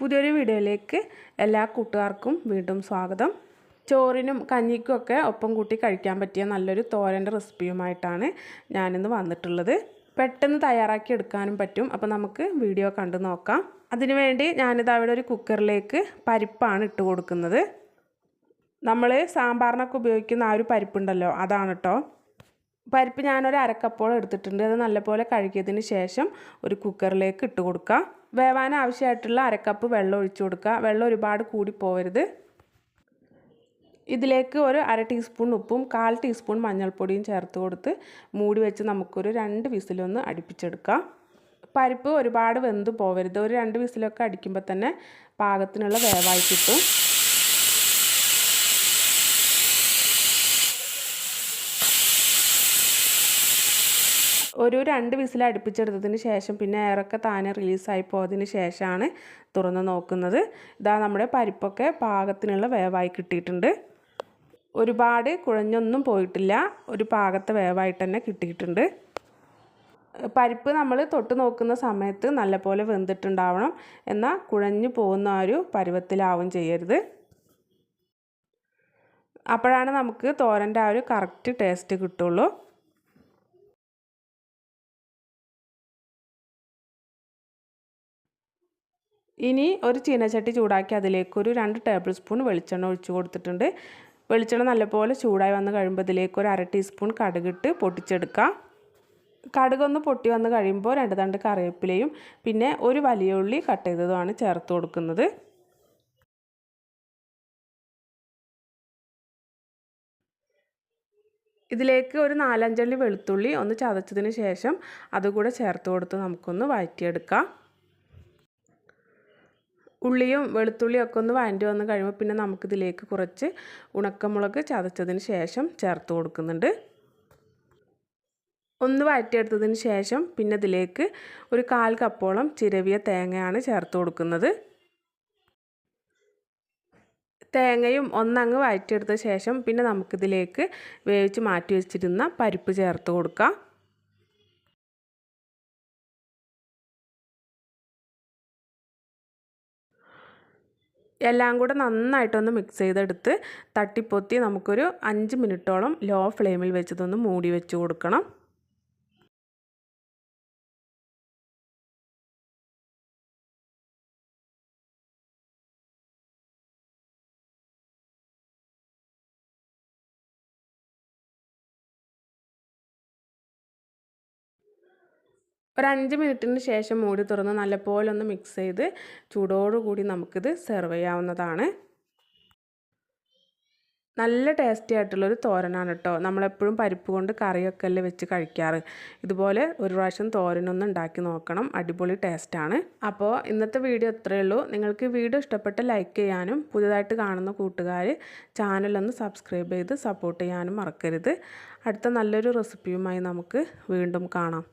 പുതിയൊരു വീഡിയോയിലേക്ക് എല്ലാ കൂട്ടുകാർക്കും വീണ്ടും സ്വാഗതം. ചോറിനും കഞ്ഞിക്കുമൊക്കെ ഒപ്പം കൂട്ടി കഴിക്കാൻ പറ്റിയ നല്ലൊരു തോരന്റെ റെസിപ്പിയുമായിട്ടാണ് ഞാനിന്ന് വന്നിട്ടുള്ളത്. പെട്ടെന്ന് തയ്യാറാക്കി എടുക്കാനും പറ്റും. അപ്പോൾ നമുക്ക് വീഡിയോ കണ്ടു നോക്കാം. അതിനുവേണ്ടി ഞാനിത് അവിടെ ഒരു കുക്കറിലേക്ക് പരിപ്പാണ് ഇട്ട് കൊടുക്കുന്നത്. നമ്മൾ സാമ്പാറിനൊക്കെ ഉപയോഗിക്കുന്ന ആ ഒരു പരിപ്പുണ്ടല്ലോ അതാണ് കേട്ടോ പരിപ്പ് ഞാനൊരു അരക്കപ്പോൾ എടുത്തിട്ടുണ്ട്. അത് നല്ലപോലെ കഴുകിയതിന് ശേഷം ഒരു കുക്കറിലേക്ക് ഇട്ട് കൊടുക്കുക വേവാൻ ആവശ്യമായിട്ടുള്ള അരക്കപ്പ് വെള്ളം ഒഴിച്ചു കൊടുക്കുക. വെള്ളം ഒരുപാട് കൂടി പോകരുത് ഇതിലേക്ക് ഒരു അര ടീസ്പൂൺ ഉപ്പും കാൽ ടീസ്പൂൺ മഞ്ഞൾപ്പൊടിയും ചേർത്ത് കൊടുത്ത് മൂടി വെച്ച് നമുക്കൊരു രണ്ട് വിസിലൊന്ന് അടുപ്പിച്ചെടുക്കാം. പരിപ്പ് ഒരുപാട് വെന്ത് പോവരുത്. ഒരു രണ്ട് വിസിലൊക്കെ അടിക്കുമ്പോൾ തന്നെ പാകത്തിനുള്ള വേവായി കിട്ടും. ഒരു രണ്ട് വിസിൽ അടുപ്പിച്ചെടുത്തതിന് ശേഷം പിന്നെ എയറൊക്കെ താനെ റിലീസായി പോയതിന് ശേഷമാണ് തുറന്ന് നോക്കുന്നത്. ഇതാ നമ്മുടെ പരിപ്പൊക്കെ പാകത്തിനുള്ള വേവായി കിട്ടിയിട്ടുണ്ട്. ഒരുപാട് കുഴഞ്ഞൊന്നും പോയിട്ടില്ല. ഒരു പാകത്തെ വേവായിട്ട് തന്നെ കിട്ടിയിട്ടുണ്ട്. പരിപ്പ് നമ്മൾ തൊട്ട് നോക്കുന്ന സമയത്ത് നല്ലപോലെ വെന്തിട്ടുണ്ടാവണം. എന്നാൽ കുഴഞ്ഞു പോകുന്ന ഒരു പരുവത്തിലാവും ചെയ്യരുത്. അപ്പോഴാണ് നമുക്ക് തോരന്റെ ആ ഒരു കറക്റ്റ് ടേസ്റ്റ് കിട്ടുള്ളൂ. ഇനി ഒരു ചീനച്ചട്ടി ചൂടാക്കി അതിലേക്കൊരു രണ്ട് ടേബിൾ സ്പൂൺ വെളിച്ചെണ്ണ ഒഴിച്ചു കൊടുത്തിട്ടുണ്ട്. വെളിച്ചെണ്ണ നല്ലപോലെ ചൂടായി വന്ന് കഴിയുമ്പോൾ ഇതിലേക്ക് ഒരു അര ടീസ്പൂൺ കടുകിട്ട് പൊട്ടിച്ചെടുക്കാം കടുകൊന്ന് പൊട്ടി വന്ന് കഴിയുമ്പോൾ രണ്ട് തണ്ട് കറിവേപ്പിലയും പിന്നെ ഒരു വലിയ ഉള്ളി കട്ട് ചെയ്തതുമാണ് ചേർത്ത് കൊടുക്കുന്നത്. ഇതിലേക്ക് ഒരു നാലഞ്ചള്ളി വെളുത്തുള്ളി ഒന്ന് ചതച്ചതിന് ശേഷം അതുകൂടെ ചേർത്ത് കൊടുത്ത് നമുക്കൊന്ന് വഴറ്റിയെടുക്കാം. ഉള്ളിയും വെളുത്തുള്ളിയും ഒക്കെ ഒന്ന് വഴണ്ടി വന്ന് കഴിയുമ്പോൾ പിന്നെ നമുക്കിതിലേക്ക് കുറച്ച് ഉണക്കമുളക് ചതച്ചതിന് ശേഷം ചേർത്ത് കൊടുക്കുന്നുണ്ട്. ഒന്ന് വഴറ്റിയെടുത്തതിന് ശേഷം പിന്നെ ഇതിലേക്ക് ഒരു കാൽ കപ്പോളം ചിരവിയ തേങ്ങയാണ് ചേർത്ത് കൊടുക്കുന്നത്. തേങ്ങയും ഒന്നങ്ങ് വഴറ്റിയെടുത്ത ശേഷം പിന്നെ നമുക്കിതിലേക്ക് വേവിച്ച് മാറ്റി വെച്ചിരുന്ന പരിപ്പ് ചേർത്ത് കൊടുക്കാം. എല്ലാം കൂടെ നന്നായിട്ടൊന്ന് മിക്സ് ചെയ്തെടുത്ത് തട്ടിപ്പൊത്തി നമുക്കൊരു അഞ്ച് മിനിറ്റോളം ലോ ഫ്ലെയിമിൽ വെച്ചതൊന്ന് മൂടി വെച്ച് കൊടുക്കണം. ഒരു അഞ്ച് മിനിറ്റിന് ശേഷം മൂടി തുറന്ന് നല്ലപോലെ ഒന്ന് മിക്സ് ചെയ്ത് ചൂടോടുകൂടി നമുക്കിത് സെർവ് ചെയ്യാവുന്നതാണ്. നല്ല ടേസ്റ്റി ആയിട്ടുള്ളൊരു തോരനാണ് കേട്ടോ നമ്മളെപ്പോഴും പരിപ്പ് കൊണ്ട് കറിയൊക്കെ അല്ലേ വെച്ച് കഴിക്കാറ്. ഇതുപോലെ ഒരു പ്രാവശ്യം തോരനൊന്ന് ഉണ്ടാക്കി നോക്കണം. അടിപൊളി ടേസ്റ്റാണ് അപ്പോൾ ഇന്നത്തെ വീഡിയോ ഇത്രയേ ഉള്ളൂ. നിങ്ങൾക്ക് വീഡിയോ ഇഷ്ടപ്പെട്ട് ലൈക്ക് ചെയ്യാനും പുതിയതായിട്ട് കാണുന്ന കൂട്ടുകാർ ചാനലൊന്ന് സബ്സ്ക്രൈബ് ചെയ്ത് സപ്പോർട്ട് ചെയ്യാനും മറക്കരുത്. അടുത്ത നല്ലൊരു റെസിപ്പിയുമായി നമുക്ക് വീണ്ടും കാണാം.